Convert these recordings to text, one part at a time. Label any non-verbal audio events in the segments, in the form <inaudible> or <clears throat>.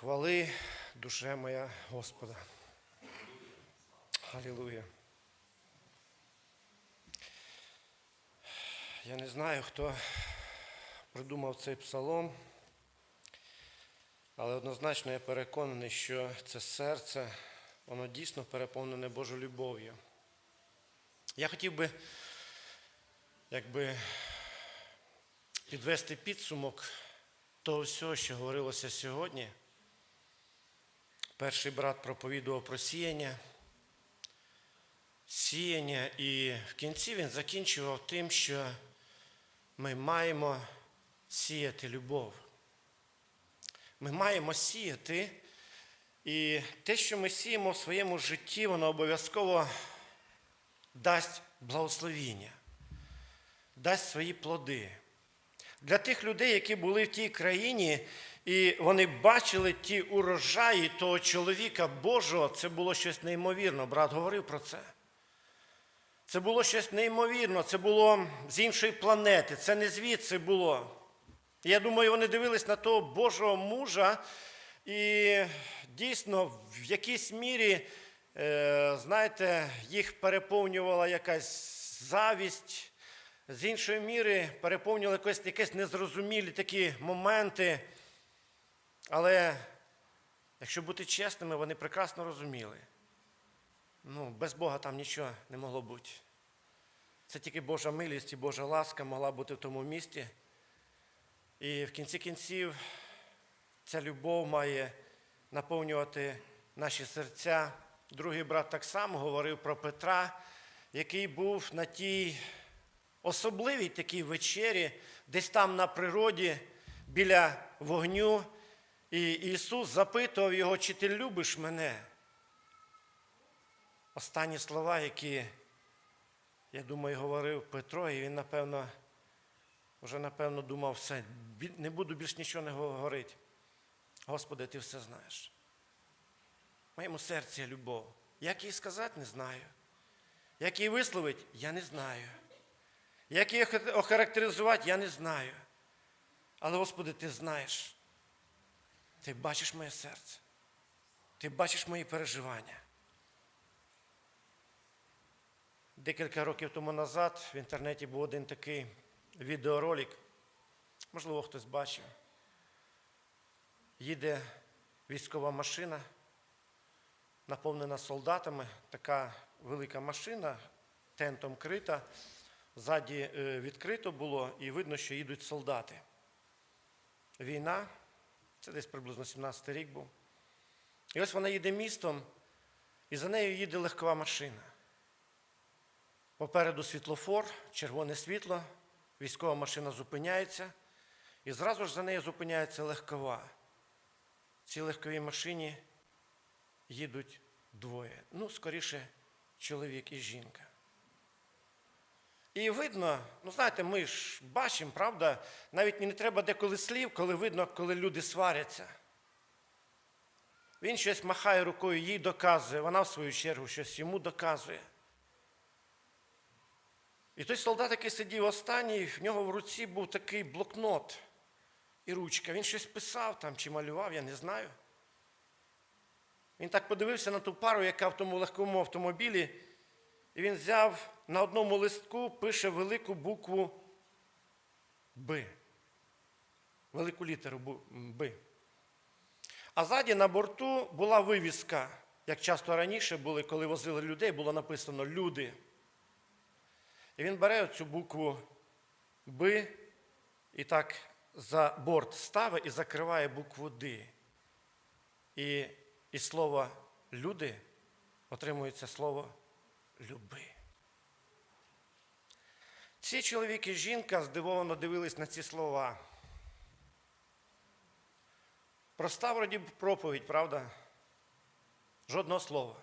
Хвали, душе моя Господа. Алілуя. Я не знаю, хто придумав цей псалом, але однозначно я переконаний, що це серце, воно дійсно переповнене Божою любов'ю. Я хотів би, якби підвести підсумок того всього, що говорилося сьогодні. Перший брат проповідував про сіяння, сіяння, і в кінці він закінчував тим, що ми маємо сіяти любов. Ми маємо сіяти, і те, що ми сіємо в своєму житті, воно обов'язково дасть благословіння, дасть свої плоди. Для тих людей, які були в тій країні, і вони бачили ті урожаї того чоловіка Божого, це було щось неймовірне. Брат говорив про це. Це було щось неймовірне, це було з іншої планети, це не звідси було. Я думаю, вони дивились на того Божого мужа, і дійсно в якійсь мірі, е, знаєте, їх переповнювала якась завість, з іншої міри переповнювали якось, якісь незрозумілі такі моменти. Але якщо бути чесними, вони прекрасно розуміли. Ну, без Бога там нічого не могло бути. Це тільки Божа милість і Божа ласка могла бути в тому місті. І в кінці кінців ця любов має наповнювати наші серця. Другий брат так само говорив про Петра, який був на тій особливій такій вечері, десь там на природі, біля вогню. І Ісус запитував його, чи ти любиш мене? Останні слова, які, я думаю, говорив Петро, і він, напевно, вже, напевно, думав, все, не буду більш нічого не говорити. Господи, ти все знаєш. В моєму серці любов. Як її сказати, не знаю. Як її висловити, я не знаю. Як її охарактеризувати, я не знаю. Але, Господи, ти знаєш. Ти бачиш моє серце. Ти бачиш мої переживання. Декілька років тому назад в інтернеті був один такий відеоролик. Можливо, хтось бачив. Їде військова машина, наповнена солдатами, така велика машина, тентом крита. Ззаді е, відкрито було, і видно, що їдуть солдати. Війна, це десь приблизно 17 й рік був. І ось вона їде містом, і за нею їде легкова машина. Попереду світлофор, червоне світло, військова машина зупиняється, і зразу ж за нею зупиняється легкова. В цій легковій машині їдуть двоє. Ну, скоріше, чоловік і жінка. І видно, ну знаєте, ми ж бачимо, правда, навіть не треба деколи слів, коли видно, коли люди сваряться. Він щось махає рукою, їй доказує, вона в свою чергу щось йому доказує. І той солдат, який сидів останній, в нього в руці був такий блокнот і ручка. Він щось писав там чи малював, я не знаю. Він так подивився на ту пару, яка в тому легкому автомобілі, і він взяв на одному листку, пише велику букву Б. Велику літеру Б. А ззаді на борту була вивіска, як часто раніше були, коли возили людей, було написано люди. І він бере цю букву Б і так за борт ставить і закриває букву Д. І із слова люди отримується слово люби. Ці чоловік і жінка здивовано дивились на ці слова. Проста вроді проповідь, правда? Жодного слова.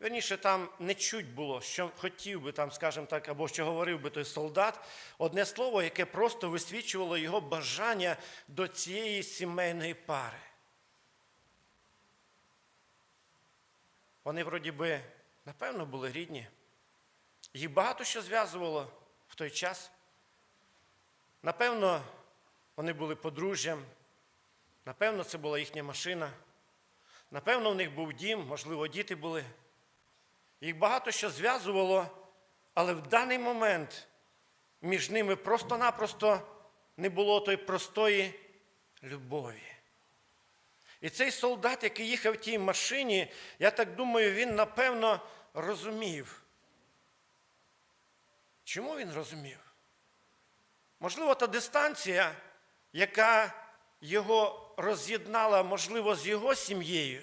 Верніше, там не чуть було, що хотів би там, скажімо так, або що говорив би той солдат, одне слово, яке просто висвічувало його бажання до цієї сімейної пари. Вони, вроді би, напевно, були рідні. Їх багато що зв'язувало в той час. Напевно, вони були подружжям, Напевно, це була їхня машина. Напевно, в них був дім, можливо, діти були. Їх багато що зв'язувало, але в даний момент між ними просто-напросто не було тої простої любові. І цей солдат, який їхав в тій машині, я так думаю, він напевно розумів. Чому він розумів? Можливо, та дистанція, яка його роз'єднала, можливо, з його сім'єю.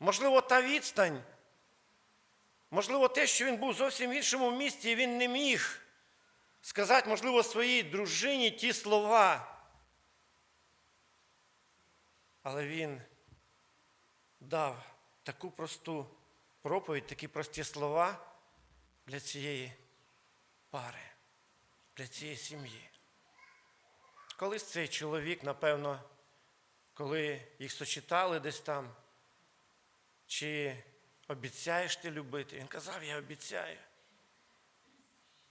Можливо, та відстань. Можливо, те, що він був зовсім в іншому місті, і він не міг сказати, можливо, своїй дружині ті слова. Але він дав таку просту проповідь, такі прості слова для цієї пари, для цієї сім'ї. Колись цей чоловік, напевно, коли їх сочетали десь там, чи обіцяєш ти любити? Він казав, я обіцяю.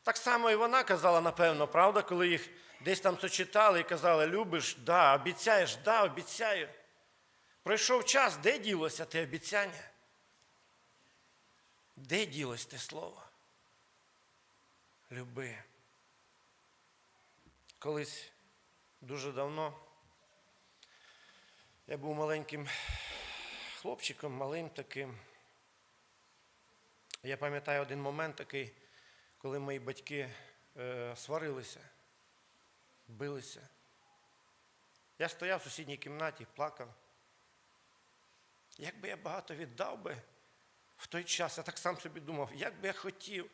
Так само і вона казала, напевно, правда, коли їх десь там сочетали і казали, любиш, да, обіцяєш, да, обіцяю. Пройшов час, де ділося те обіцяння? Де ділось те слово? Люби. Колись дуже давно я був маленьким хлопчиком, малим таким. Я пам'ятаю один момент такий, коли мої батьки е, сварилися, билися. Я стояв в сусідній кімнаті, плакав. Як би я багато віддав би в той час, я так сам собі думав, як би я хотів,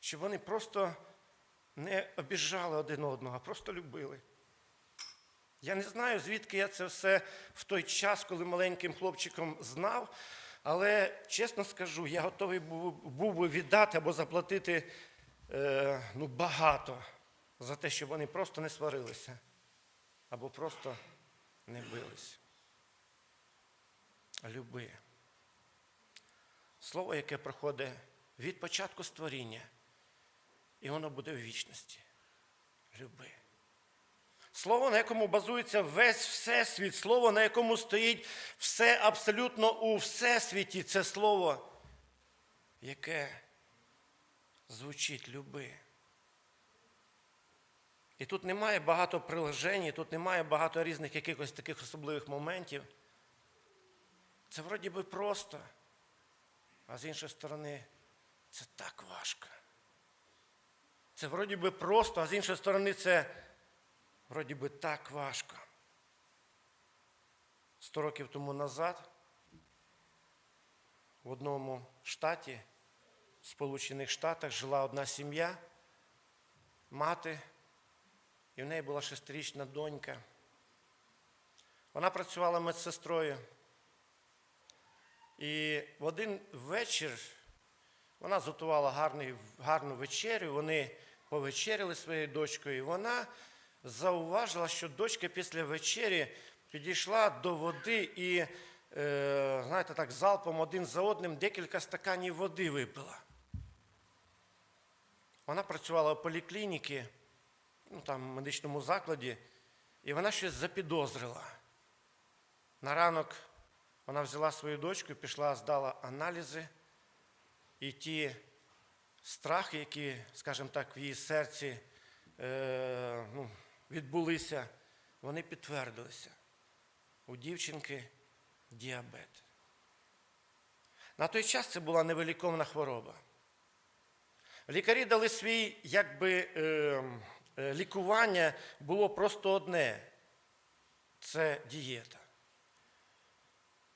щоб вони просто не обіжали один одного, а просто любили. Я не знаю, звідки я це все в той час, коли маленьким хлопчиком знав, але чесно скажу, я готовий був, би віддати або заплатити е, ну, багато за те, щоб вони просто не сварилися або просто не билися. Люби. Слово, яке проходить від початку створіння, і воно буде в вічності. Люби. Слово, на якому базується весь Всесвіт, слово, на якому стоїть все абсолютно у Всесвіті, це слово, яке звучить люби. І тут немає багато приложень, тут немає багато різних якихось таких особливих моментів. Це вроді би просто, а з іншої сторони, це так важко. Це вроді би просто, а з іншої сторони, це вроді би так важко. Сто років тому назад в одному штаті, в Сполучених Штатах, жила одна сім'я, мати, і в неї була шестирічна донька. Вона працювала медсестрою. І в один вечір вона зготувала гарний, гарну вечерю, вони повечеряли своєю дочкою, і вона зауважила, що дочка після вечері підійшла до води і, е, знаєте, так, залпом один за одним декілька стаканів води випила. Вона працювала в поліклініці, ну, там, в медичному закладі, і вона щось запідозрила. На ранок вона взяла свою дочку, пішла, здала аналізи, і ті страхи, які, скажімо так, в її серці е, ну, відбулися, вони підтвердилися. У дівчинки діабет. На той час це була невиліковна хвороба. Лікарі дали свій, якби е, е, лікування було просто одне це дієта.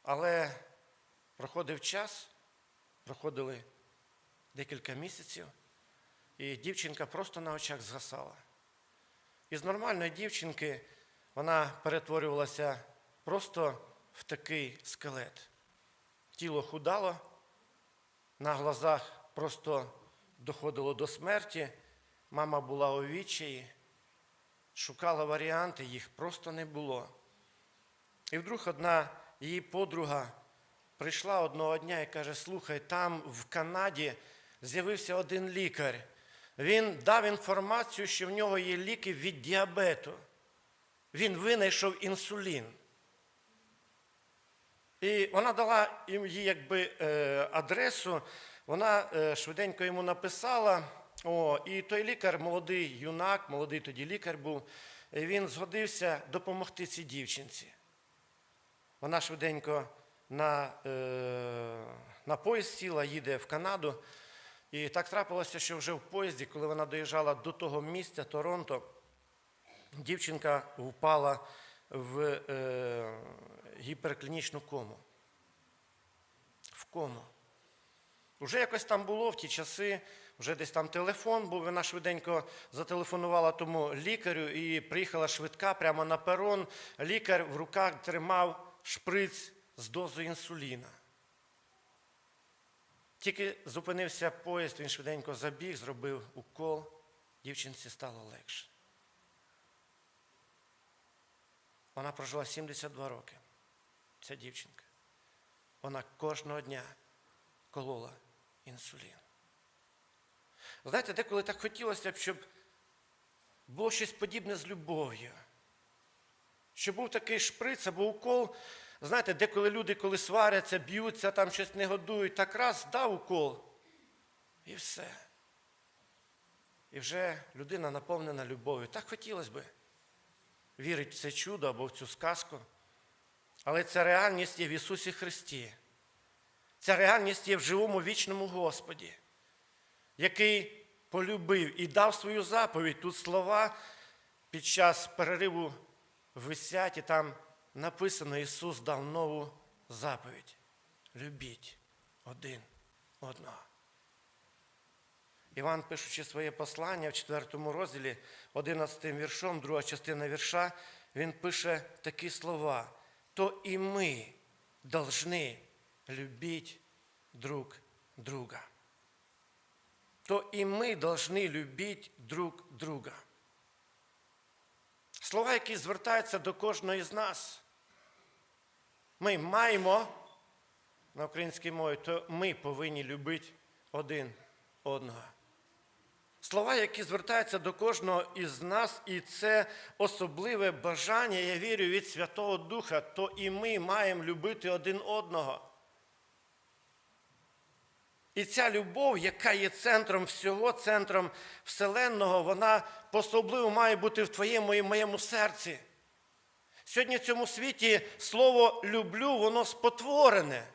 Але проходив час, проходили декілька місяців, і дівчинка просто на очах згасала. Із нормальної дівчинки вона перетворювалася просто в такий скелет. Тіло худало, на глазах просто доходило до смерті. Мама була у відчаї, шукала варіанти, їх просто не було. І вдруг одна її подруга прийшла одного дня і каже: слухай, там в Канаді з'явився один лікар. Він дав інформацію, що в нього є ліки від діабету. він винайшов інсулін. І вона дала їм їй якби е, адресу, вона е, швиденько йому написала. О, і той лікар, молодий юнак, молодий тоді лікар був, е, він згодився допомогти цій дівчинці. Вона швиденько на, на поїзд сіла, їде в Канаду. І так трапилося, що вже в поїзді, коли вона доїжджала до того місця Торонто, дівчинка впала в е, гіперклінічну кому. В кому. Уже якось там було в ті часи, вже десь там телефон був, вона швиденько зателефонувала тому лікарю і приїхала швидка прямо на перон. Лікар в руках тримав шприц з дозою інсуліна. Тільки зупинився поїзд, він швиденько забіг, зробив укол, дівчинці стало легше. Вона прожила 72 роки. Ця дівчинка. Вона кожного дня колола інсулін. Знаєте, деколи так хотілося б, щоб було щось подібне з любов'ю. Щоб був такий шприц або укол. Знаєте, деколи люди, коли сваряться, б'ються, там щось не годують, так раз дав укол. І все. І вже людина наповнена любов'ю. Так хотілося б вірити в це чудо або в цю сказку. Але ця реальність є в Ісусі Христі. Ця реальність є в живому вічному Господі, який полюбив і дав свою заповідь. Тут слова під час перериву висять, і там написано, Ісус дав нову заповідь. Любіть один одного. Іван, пишучи своє послання в 4 розділі, 11 віршом, друга частина вірша, він пише такі слова. То і ми должны любить друг друга. То і ми должны любить друг друга. Слова, які звертаються до кожного з нас. Ми маємо на українській мові, то ми повинні любити один одного. Слова, які звертаються до кожного із нас, і це особливе бажання, я вірю, від Святого Духа, то і ми маємо любити один одного. І ця любов, яка є центром всього, центром Вселенного, вона по-особливо має бути в твоєму і моєму серці. Сьогодні в цьому світі слово люблю, воно спотворене.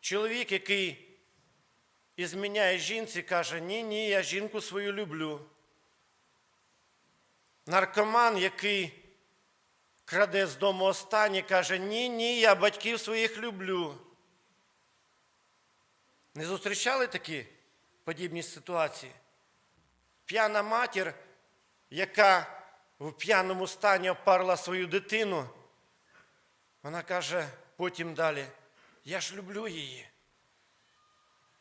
Чоловік, який і зміняє жінці, каже, ні, ні, я жінку свою люблю. Наркоман, який краде з дому останнє, каже, ні, ні, я батьків своїх люблю. Не зустрічали такі подібні ситуації? П'яна матір, яка в п'яному стані опарла свою дитину, вона каже потім далі, я ж люблю її.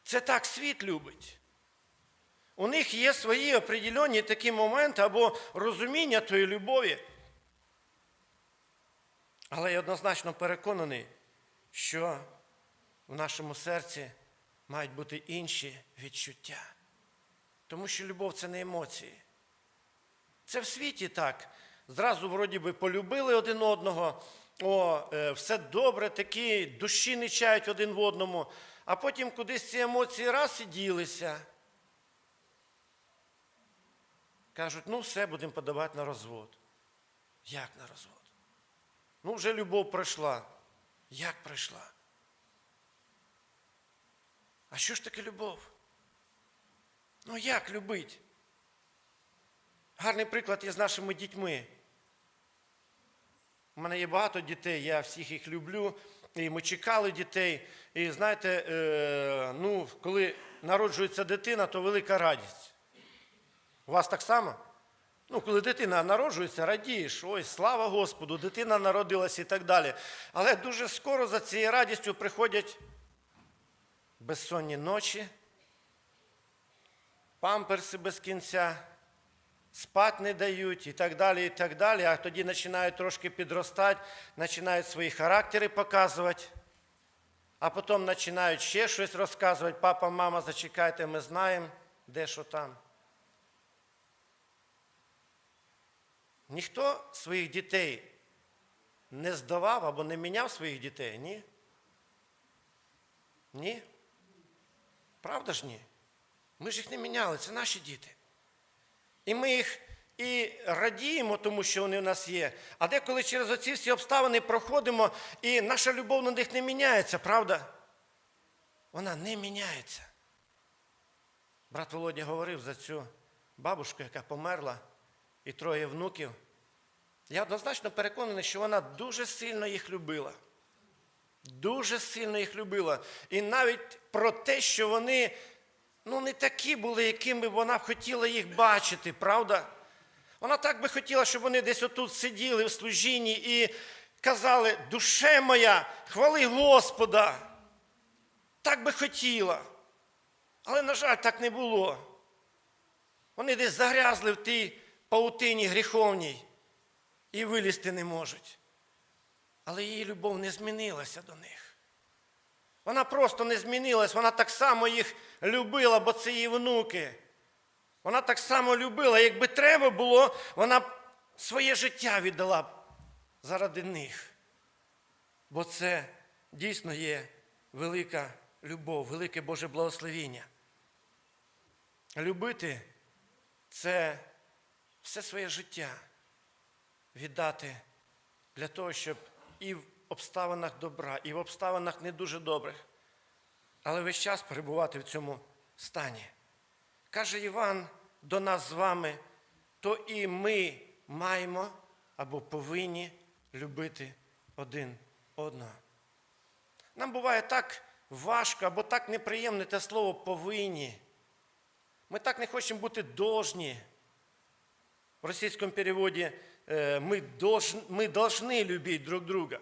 Це так світ любить. У них є свої определені такі моменти або розуміння тої любові. Але я однозначно переконаний, що в нашому серці мають бути інші відчуття. Тому що любов це не емоції. Це в світі так. Зразу, вроді би, полюбили один одного, о, е, все добре, такі душі не чають один в одному, а потім кудись ці емоції раз і ділися. Кажуть, ну все, будемо подавати на розвод. Як на розвод? Ну, вже любов пройшла. Як пройшла? А що ж таке любов? Ну як любить? Гарний приклад є з нашими дітьми. У мене є багато дітей, я всіх їх люблю, і ми чекали дітей. І знаєте, е, ну, коли народжується дитина, то велика радість. У вас так само? Ну, коли дитина народжується, радієш, ой, слава Господу, дитина народилася і так далі. Але дуже скоро за цією радістю приходять безсонні ночі, памперси без кінця, спать не дають і так далі, і так далі. А тоді починають трошки підростати, починають свої характери показувати, а потім починають ще щось розказувати. Папа, мама, зачекайте, ми знаємо, де що там. ніхто своїх дітей не здавав або не міняв своїх дітей, ні? Ні? Правда ж ні? Ми ж їх не міняли, це наші діти. І ми їх і радіємо, тому що вони в нас є. А деколи через оці всі обставини проходимо, і наша любов на них не міняється, правда? Вона не міняється. Брат Володя говорив за цю бабушку, яка померла, і троє внуків. Я однозначно переконаний, що вона дуже сильно їх любила. Дуже сильно їх любила. І навіть про те, що вони ну, не такі були, якими вона б хотіла їх бачити, правда? Вона так би хотіла, щоб вони десь отут сиділи в служінні і казали, душе моя, хвали Господа. Так би хотіла. Але, на жаль, так не було. Вони десь загрязли в тій паутині гріховній і вилізти не можуть. Але її любов не змінилася до них. Вона просто не змінилась, вона так само їх любила, бо це її внуки. Вона так само любила, якби треба було, вона б своє життя віддала б заради них. Бо це дійсно є велика любов, велике Боже благословіння. Любити це все своє життя віддати для того, щоб і обставинах добра, і в обставинах не дуже добрих, але весь час перебувати в цьому стані. Каже Іван до нас з вами, то і ми маємо або повинні любити один одного. Нам буває так важко або так неприємне те слово повинні. Ми так не хочемо бути должні. В російському переводі е, ми, долж, ми должны любити друг друга.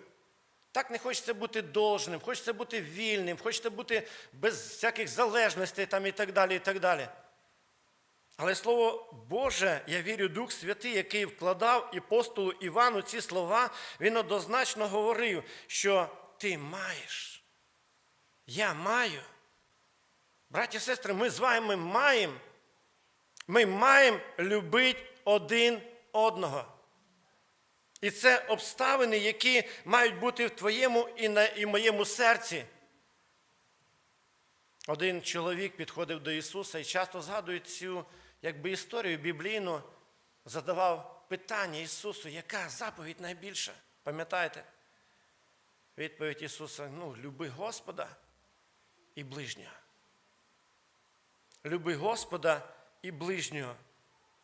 Так не хочеться бути должним, хочеться бути вільним, хочеться бути без всяких залежностей там і так далі. і так далі. Але Слово Боже, я вірю, Дух Святий, який вкладав апостолу Івану ці слова, він однозначно говорив, що ти маєш. Я маю. Браті і сестри, ми з вами маємо. Ми маємо любити один одного. І це обставини, які мають бути в твоєму і, на, і моєму серці. Один чоловік підходив до Ісуса і часто згадує цю якби, історію біблійну, задавав питання Ісусу, яка заповідь найбільша? Пам'ятаєте? Відповідь Ісуса: ну, люби Господа і ближнього. Люби Господа і ближнього.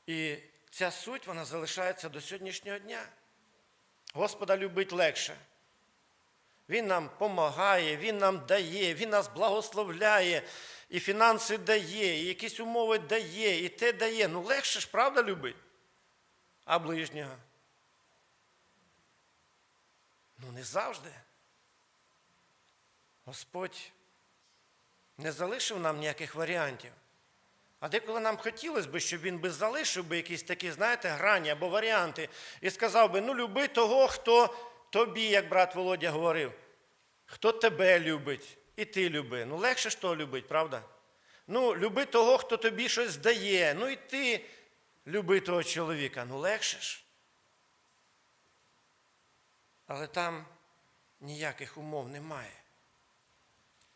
І ця суть вона залишається до сьогоднішнього дня. Господа любить легше. Він нам допомагає, Він нам дає, Він нас благословляє, і фінанси дає, і якісь умови дає, і те дає. Ну легше ж, правда, любить? А ближнього? Ну, не завжди. Господь не залишив нам ніяких варіантів. А деколи нам хотілося б, щоб він би залишив би якісь такі, знаєте, грані або варіанти і сказав би, ну люби того, хто тобі, як брат Володя говорив, хто тебе любить, і ти люби. Ну легше ж того любить, правда? Ну, люби того, хто тобі щось дає. Ну і ти люби того чоловіка. Ну легше ж. Але там ніяких умов немає.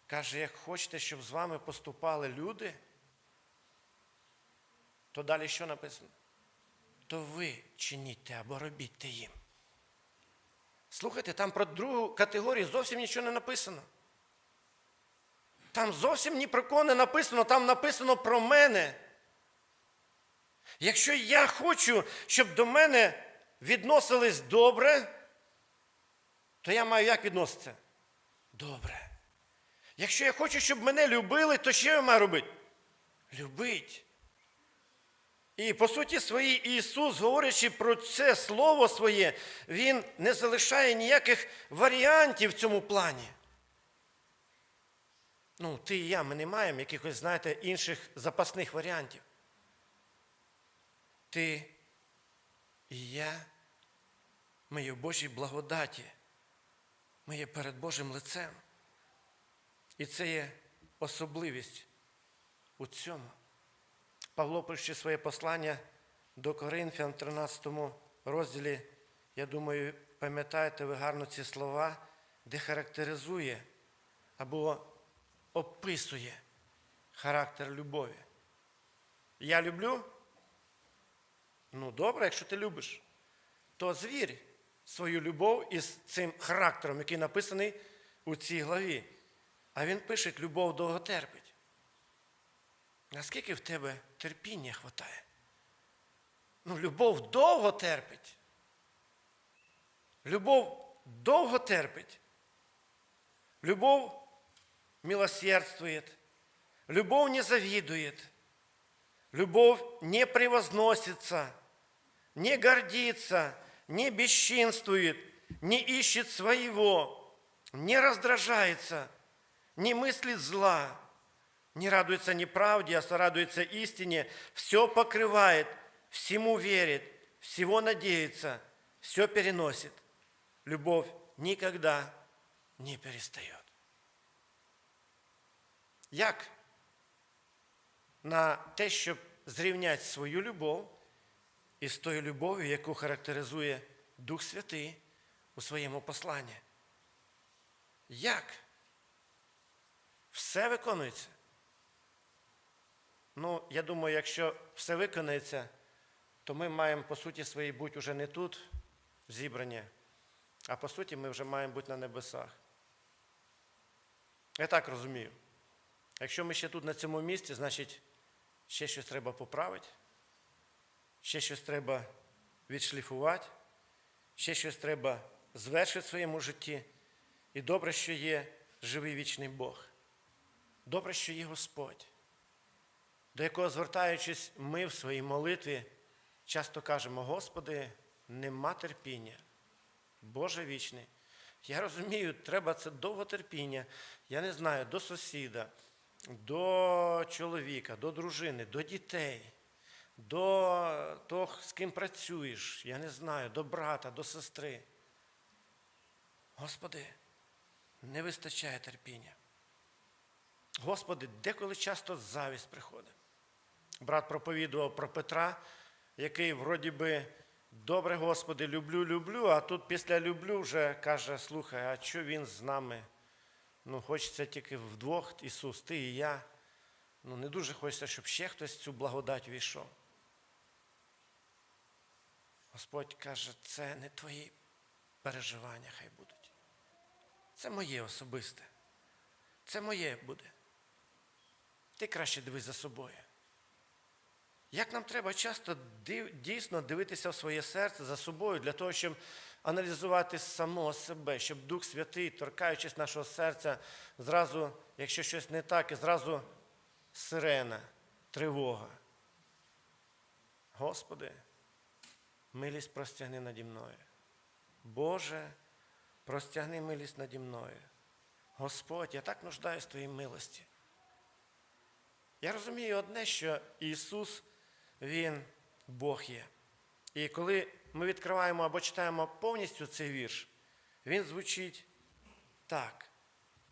Каже, як хочете, щоб з вами поступали люди, то далі що написано? То ви чиніть або робіть їм. Слухайте, там про другу категорію зовсім нічого не написано. Там зовсім ні про кого не написано, там написано про мене. Якщо я хочу, щоб до мене відносились добре, то я маю як відноситися? Добре. Якщо я хочу, щоб мене любили, то що я маю робити? Любить. І по суті своїй Ісус, говорячи про це Слово своє, Він не залишає ніяких варіантів в цьому плані. Ну, ти і я, ми не маємо якихось, знаєте, інших запасних варіантів. Ти і я, ми є в Божій благодаті, ми є перед Божим лицем. І це є особливість у цьому. Павло пише своє послання до Коринфян в 13 розділі, я думаю, пам'ятаєте ви гарно ці слова, де характеризує або описує характер любові. Я люблю. Ну, добре, якщо ти любиш, то звір свою любов із цим характером, який написаний у цій главі. А він пише, любов довго терпить. Наскільки в тебе терпіння хватає? Ну, любов довго терпить. Любов довго терпить. Любов милосердствует. Любовь не завидует. Любовь не превозносится, не гордится, не бесчинствует, не ищет своего, не раздражается, не мыслит зла, не радуется неправде, а сорадуется истине, все покрывает, всему верит, всего надеется, все переносит. Любовь никогда не перестает. Як на те, щоб зрівняти свою любов із тою любов'ю, яку характеризує Дух Святий у своєму посланні? Як? Все виконується. Ну, я думаю, якщо все виконається, то ми маємо, по суті, своїй бути уже не тут зібрані, а по суті, ми вже маємо бути на небесах. Я так розумію. Якщо ми ще тут на цьому місці, значить ще щось треба поправити, ще щось треба відшліфувати, ще щось треба звершити в своєму житті. І добре, що є живий вічний Бог. Добре, що є Господь, до якого, звертаючись, ми в своїй молитві часто кажемо, Господи, нема терпіння, Боже вічний. Я розумію, треба це довготерпіння, я не знаю, до сусіда, до чоловіка, до дружини, до дітей, до того, з ким працюєш, я не знаю, до брата, до сестри. Господи, не вистачає терпіння. Господи, деколи часто завість приходить. Брат проповідував про Петра, який вроді би, добре, Господи, люблю, люблю, а тут після люблю вже каже, слухай, а що він з нами? Ну, хочеться тільки вдвох, Ісус, ти і я. Ну, не дуже хочеться, щоб ще хтось в цю благодать війшов. Господь каже, це не твої переживання хай будуть. Це моє особисте. Це моє буде. Ти краще дивись за собою. Як нам треба часто дійсно дивитися в своє серце за собою для того, щоб аналізувати самого себе, щоб Дух Святий, торкаючись нашого серця, зразу, якщо щось не так, і зразу сирена, тривога. Господи, милість простягни наді мною. Боже, простягни милість наді мною. Господь, я так нуждаюсь в Твоїй милості. Я розумію одне, що Ісус, Він Бог є. І коли ми відкриваємо або читаємо повністю цей вірш, він звучить так.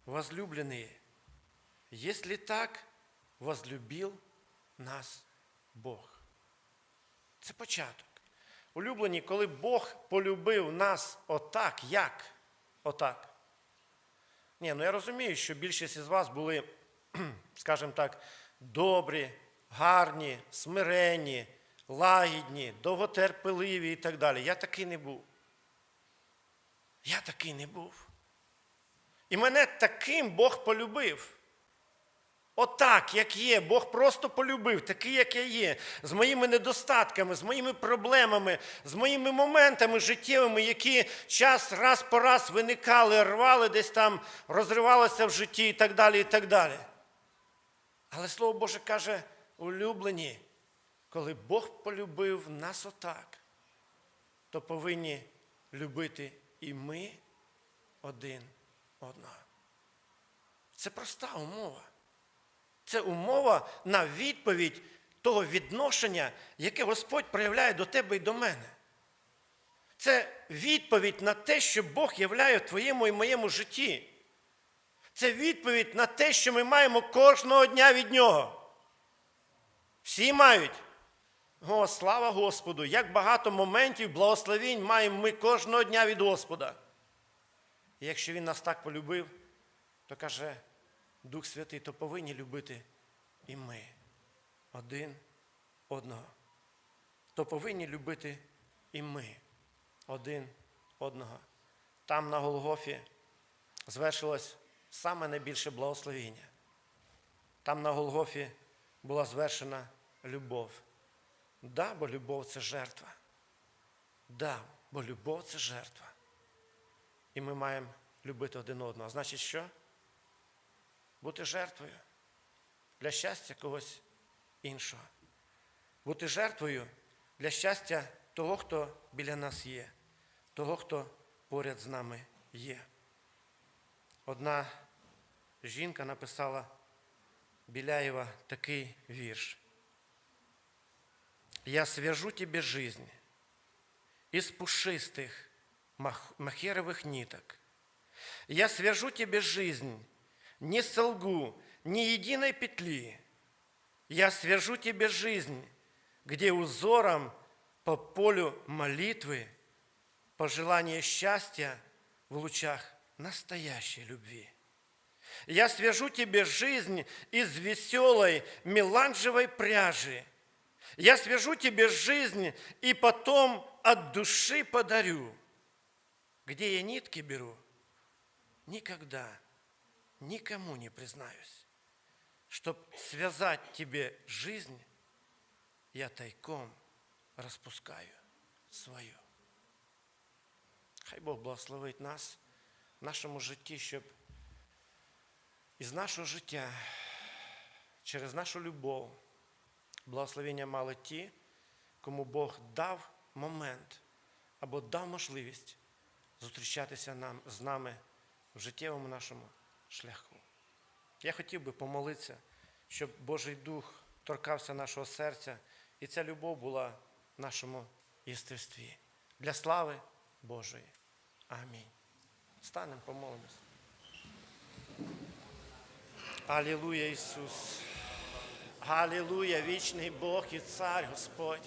Возлюбленные, если так возлюбил нас Бог. Це початок. Улюблені, коли Бог полюбив нас отак, як? Отак. Ні, ну я розумію, що більшість із вас були, <clears throat> скажімо так, добрі, гарні, смиренні, лагідні, довготерпеливі і так далі. Я такий не був. Я такий не був. І мене таким Бог полюбив. Отак, як є, Бог просто полюбив, такий, як я є, з моїми недостатками, з моїми проблемами, з моїми моментами життєвими, які час раз по раз виникали, рвали, десь там розривалися в житті і так далі. і так далі. Але Слово Боже каже, улюблені, коли Бог полюбив нас отак, то повинні любити і ми один одного. Це проста умова. Це умова на відповідь того відношення, яке Господь проявляє до тебе і до мене. Це відповідь на те, що Бог являє в твоєму і моєму житті. Це відповідь на те, що ми маємо кожного дня від Нього. Всі мають. О, слава Господу! Як багато моментів благословінь маємо ми кожного дня від Господа. І якщо Він нас так полюбив, то каже Дух Святий, то повинні любити і ми один одного. То повинні любити і ми один одного. Там на Голгофі звершилось саме найбільше благословіння. Там на Голгофі була звершена любов. Да, бо любов це жертва. Да, бо любов це жертва. І ми маємо любити один одного. Значить, що? Бути жертвою для щастя когось іншого. Бути жертвою для щастя того, хто біля нас є, того, хто поряд з нами є. Одна жінка написала Біляєва такий вірш. Я свяжу тебе жизнь из пушистых мах- махеровых ниток. Я свяжу тебе жизнь, не солгу ни единой петли. Я свяжу тебе жизнь, где узором по полю молитвы пожелание счастья в лучах настоящей любви. Я свяжу тебе жизнь из веселой меланжевой пряжи. Я свяжу тебе жизнь и потом от души подарю. Где я нитки беру, никогда никому не признаюсь. Чтоб связать тебе жизнь, я тайком розпускаю свою. Хай Бог благословить нас в нашому житті, щоб із нашого життя, через нашу любов, благословення мали ті, кому Бог дав момент або дав можливість зустрічатися нам, з нами в життєвому нашому шляху. Я хотів би помолитися, щоб Божий Дух торкався нашого серця, і ця любов була в нашому єстестві. Для слави Божої. Амінь. Станемо, помолимось. Алілуя, Ісус. Алілуя, вічний Бог і Цар Господь.